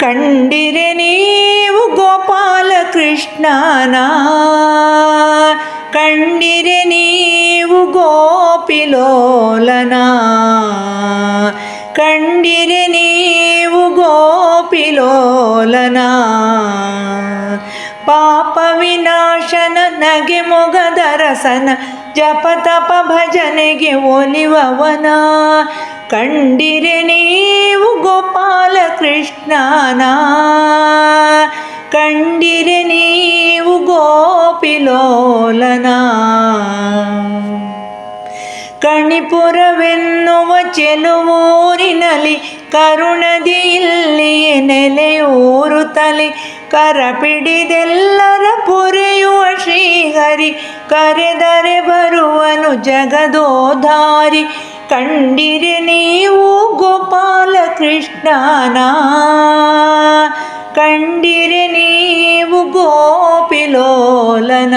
ಕಂಡಿರೆ ನೀವು ಗೋಪಾಲ ಕೃಷ್ಣನ. ಕಂಡಿರೆ ನೀವು ಗೋಪಿಲೋಲನ. ಕಂಡಿರೆ ನೀವು ಗೋಪಿಲೋಲನ. ಪಾಪ ವಿನಾಶನ ನಗೆ ಮೊಗದ ರಸನ. ಜಪ ತಪ ಭಜನೆಗೆ ಒಲಿವವನ. ಕಂಡಿರೆ ನೀವು ಗೋಪಾಲ ಕೃಷ್ಣನ ಕಂಡಿರೆ ನೀವು ಗೋಪಿಲೋಲನ. ಕಣಿಪುರವೆನ್ನುವ ಚೆಲುವೂರಿನಲ್ಲಿ ಕರುಣದಿ ಇಲ್ಲಿಯೇ ಕರ ಕರಪಿಡಿದೆಲ್ಲರ ಪೊರೆಯುವ ಶ್ರೀಹರಿ ಕರೆದರೆ ಬರುವನು ಜಗದೋಧಾರಿ. ಕಂಡಿರೆ ನೀವು ಗೋಪಾಲ ಕೃಷ್ಣನ ಕಂಡಿರೆ ನೀವು ಗೋಪಿಲೋಲನ.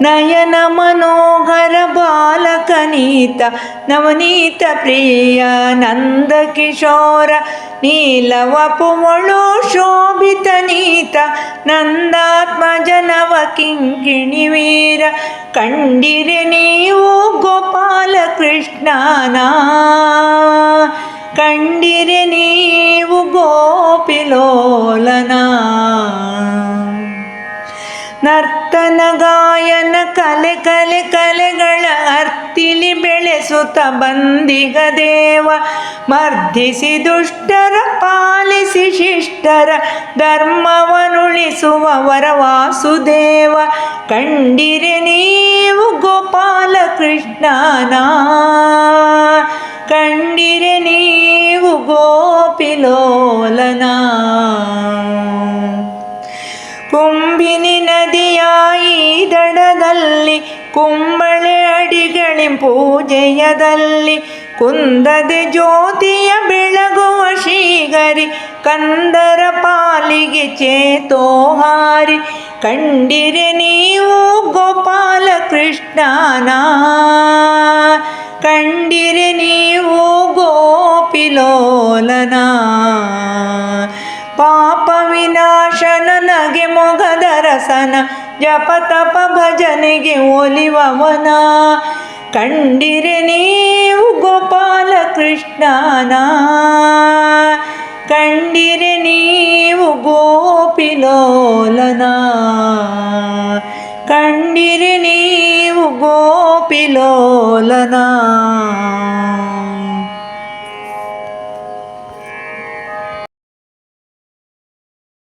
ನಯನ ಮನೋಹರ ಬಾಲಕನೀತ ನವನೀತ ಪ್ರಿಯ ನಂದ ಕಿಶೋರ ನೀಲವಪುವಳು ಶೋಭಿತ ನೀತ ನಂದಾತ್ಮಜನವ ಕಿಂಕಿಣಿ ವೀರ, ಕಂಡಿರೆ ನೀವು ಗೋಪಾಲ ಕೃಷ್ಣನ ಕಂಡಿರೆ ನೀವು ಗೋಪಿಲೋಲನ. ನರ್ತನ ಗಾಯನ ಕಲೆ ಕಲೆ ಕಲೆಗಳ ಅರ್ತಿಲಿ ಬೆಳೆಸುತ್ತ ಬಂದಿಗ ದೇವ. ಮರ್ದಿಸಿ ದುಷ್ಟರ ಪಾಲಿಸಿ ಶಿಷ್ಟರ ಧರ್ಮವನುಳಿಸುವ ವರವಾಸುದೇವ ಕಂಡಿರೆ ನೀವು ಗೋಪಾಲ ಕೃಷ್ಣನ ಕಂಡಿರೆ ನೀವು ಗೋಪಿಲೋಲನ ಕುಂಬಿನಿ ನದಿಯ ಈ ದಡದಲ್ಲಿ ಕುಂಬಳೆ ಅಡಿಗಳಿ ಪೂಜೆಯದಲ್ಲಿ ಕುಂದದೆ ಜ್ಯೋತಿಯ ಬೆಳಗುವ ಶ್ರೀಗರಿ ಕಂದರ ಪಾಲಿಗೆ ಚೇತೋಹಾರಿ ಕಂಡಿರೆ ನೀವು ಗೋಪಾಲ ಕೃಷ್ಣನ. ಕಂಡಿರೆ ನೀವು ಗೋಪಿಲೋಲನ. ಪಾಪ ವಿನಾಶನ ನಗೆ ಮೊಗದ ರಸನ. ಜಪ ತಪ ಭಜನೆಗೆ ಒಲಿವವನ. ಕಂಡಿರೆ ನೀವು ಗೋಪಾಲ ಕೃಷ್ಣನ. ಕಂಡಿರೆ ನೀವು ಗೋಪಿಲೋಲನ ಕಂಡಿರೆ ನೀವು ಗೋಪಿಲೋಲನ